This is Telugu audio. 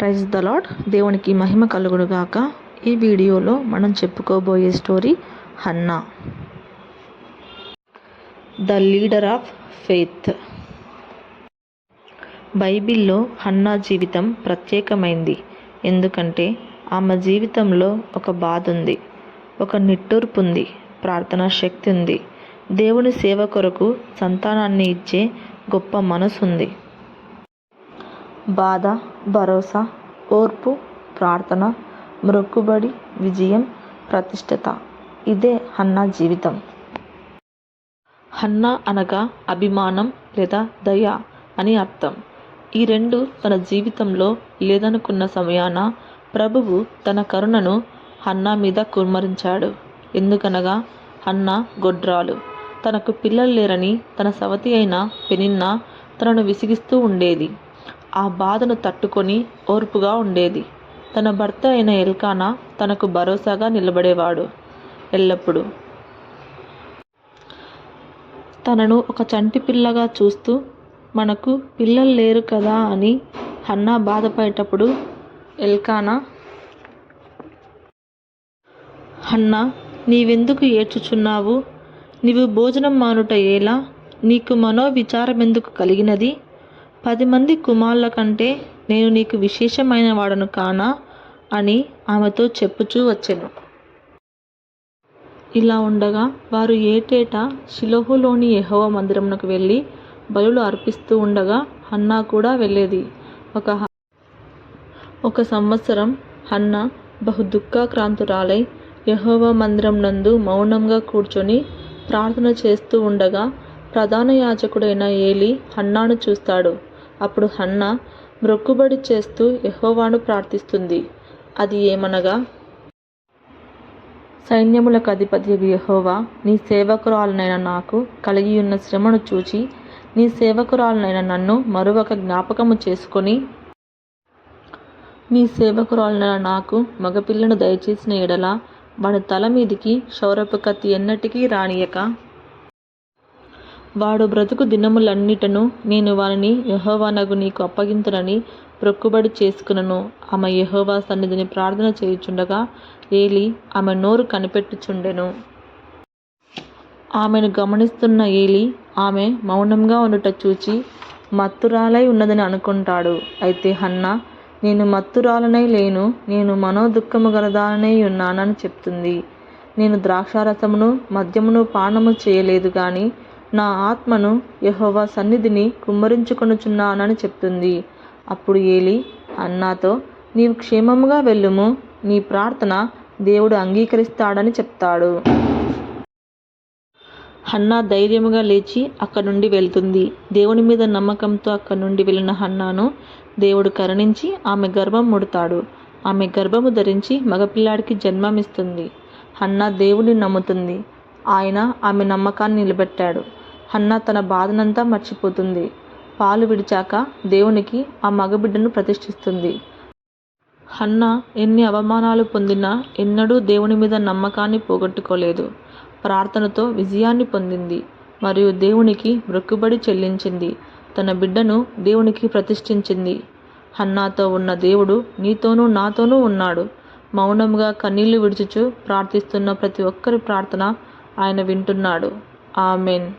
ప్రైజ్ ద లాడ్ దేవునికి మహిమ కలుగుడుగాక ఈ వీడియోలో మనం చెప్పుకోబోయే story Hannah. The leader of faith. బైబిల్లో హన్నా జీవితం ప్రత్యేకమైంది. ఎందుకంటే ఆమె జీవితంలో ఒక బాధ ఉంది. ఒక నిట్టూర్పు ఉంది ప్రార్థనా శక్తి ఉంది. దేవుని సేవ కొరకు సంతానాన్ని ఇచ్చే గొప్ప మనసు ఉంది బాధ భరోసా ఓర్పు ప్రార్థన మ్రొక్కుబడి విజయం ప్రతిష్టత ఇదే హన్నా జీవితం. హన్నా అనగా అభిమానం లేదా దయ అని అర్థం. ఈ రెండు తన జీవితంలో లేదనుకున్న సమయాన ప్రభువు తన కరుణను హన్నా మీద కుమ్మరించాడు. ఎందుకనగా హన్నా గొడ్రాలు. తనకు పిల్లలు లేరని తన సవతి అయిన పెనిన్న తనను విసిగిస్తూ ఉండేది. ఆ బాధను తట్టుకొని ఓర్పుగా ఉండేది. తన భర్త అయిన ఎల్కానా తనకు భరోసాగా నిలబడేవాడు ఎల్లప్పుడూ. తనను ఒక చంటి పిల్లగా చూస్తూ మనకు పిల్లలు లేరు కదా అని హన్నా బాధపడేటప్పుడు ఎల్కానా హన్నా నీవెందుకు ఏడ్చుచున్నావు? నీవు భోజనం మానుట ఎలా? నీకు మనోవిచారమెందుకు కలిగినది? పది మంది కుమారుల కంటే నేను నీకు విశేషమైన వాడను కానా? అని ఆమెతో చెప్పుచూ వచ్చెను. ఇలా ఉండగా వారు ఏటేటా షిలోహులోని యహోవ మందిరమునకు వెళ్ళి బలులు అర్పిస్తూ ఉండగా హన్నా కూడా వెళ్ళేది. ఒక ఒక సంవత్సరం హన్నా బహు దుఃఖాక్రాంతురాలై యహోవ మందిరం నందు మౌనంగా కూర్చొని ప్రార్థన చేస్తూ ఉండగా ప్రధాన యాజకుడైన ఏలి హన్నాను చూస్తాడు. అప్పుడు హన్నా మ్రొక్కుబడి చేస్తూ యహోవాను ప్రార్థిస్తుంది. అది ఏమనగా సైన్యములకు అధిపతి యహోవా నీ సేవకురాలనైన నాకు కలిగి ఉన్న శ్రమను చూచి నీ సేవకురాలనైన నన్ను మరొక జ్ఞాపకము చేసుకొని నీ సేవకురాలనైన నాకు మగపిల్లను దయచేసిన ఎడల వాడి తల మీదికి శౌరపు కత్తి ఎన్నటికీ రానియక. వాడు బ్రతుకు దినములన్నిటను నేను వానిని యహోవానగు నీకు అప్పగింతునని ప్రొక్కుబడి చేసుకునను. ఆమె యహోవా సన్నిధిని ప్రార్థన చేయుచుండగా ఏలి ఆమె నోరు కనిపెట్టుచుండెను. ఆమెను గమనిస్తున్న ఏలి ఆమె మౌనంగా ఉండుట చూచి మత్తురాలై ఉన్నదని అనుకుంటాడు. అయితే హన్నా నేను మత్తురాలనై లేను నేను మనోదుఖము గలదానై ఉన్నానని చెప్తుంది. నేను ద్రాక్షారసమును మద్యమును పానము చేయలేదు కానీ నా ఆత్మను యహోవా సన్నిధిని కుమ్మరించుకొనుచున్నానని చెప్తుంది. అప్పుడు ఏలి అన్నాతో నీవు క్షేమముగా వెళ్ళుము నీ ప్రార్థన దేవుడు అంగీకరిస్తాడని చెప్తాడు. హన్నా ధైర్యముగా లేచి అక్కడి నుండి వెళ్తుంది. దేవుని మీద నమ్మకంతో అక్కడి నుండి వెళ్ళిన హన్నాను దేవుడు కరుణించి ఆమె గర్భం ముడతాడు. ఆమె గర్భము ధరించి మగపిల్లాడికి జన్మమిస్తుంది. హన్నా దేవుని నమ్ముతుంది. ఆయన ఆమె నమ్మకాన్ని నిలబెట్టాడు. హన్నా తన బాధనంతా మర్చిపోతుంది. పాలు విడిచాక దేవునికి ఆ మగబిడ్డను ప్రతిష్ఠిస్తుంది. హన్నా ఎన్ని అవమానాలు పొందినా ఎన్నడూ దేవుని మీద నమ్మకాన్ని పోగొట్టుకోలేదు. ప్రార్థనతో విజయాన్ని పొందింది. మరియు దేవునికి మొక్కుబడి చెల్లించింది. తన బిడ్డను దేవునికి ప్రతిష్ఠించింది. హన్నాతో ఉన్న దేవుడు నీతోనూ నాతోనూ ఉన్నాడు. మౌనంగా కన్నీళ్ళు విడుచుచు ప్రార్థిస్తున్న ప్రతి ఒక్కరి ప్రార్థన ఆయన వింటున్నాడు. ఆమెన్.